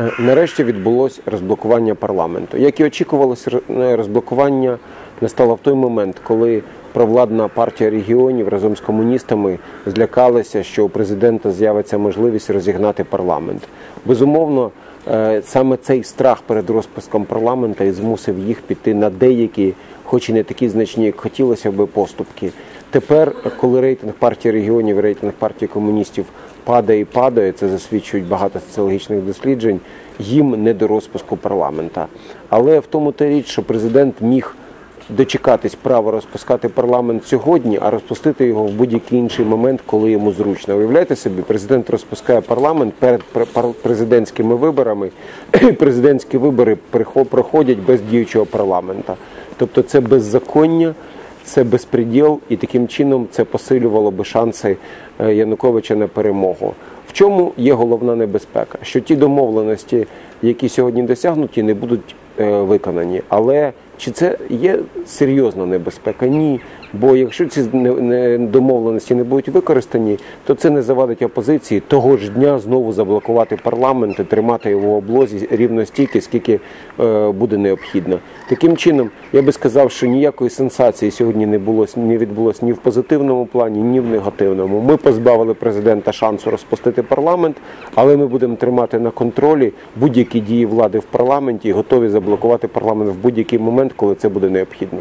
Е, Нарешті відбулось розблокування парламенту. Як і очікувалося, розблокування настало в той момент, коли провладна партія регіонів разом з комуністами злякалася, що у президента з'явиться можливість розігнати парламент. Безумовно, е, саме цей страх перед розпуском парламента і змусив їх піти на деякі, хоч і не такі значні, як хотілося би, поступки. Тепер, коли рейтинг партії регіонів, рейтинг партії комуністів падає і падає, це засвідчують багато соціологічних досліджень, їм не до розпуску парламента. Але в тому та річ, що президент міг дочекатись права розпускати парламент сьогодні, а розпустити його в будь-який інший момент, коли йому зручно. Уявляєте собі, президент розпускає парламент перед президентськими виборами. Президентські вибори проходять без діючого парламента. Тобто це беззаконня, це безпреділ, і таким чином це посилювало би шанси е, Януковича на перемогу. В чому є головна небезпека? Що ті домовленості, які сьогодні досягнуті, не будуть виконані. Але чи це є серйозна небезпека? Ні. Бо якщо ці домовленості не будуть використані, то це не завадить опозиції того ж дня знову заблокувати парламент і тримати його в облозі рівно стільки, скільки е, буде необхідно. Таким чином, я би сказав, що ніякої сенсації сьогодні не було не відбулося ні в позитивному плані, ні в негативному. Ми позбавили президента шансу розпустити парламент, але ми будемо тримати на контролі будь-які дії влади в парламенті і готові заблокувати парламент в будь-який момент, коли це буде необхідно.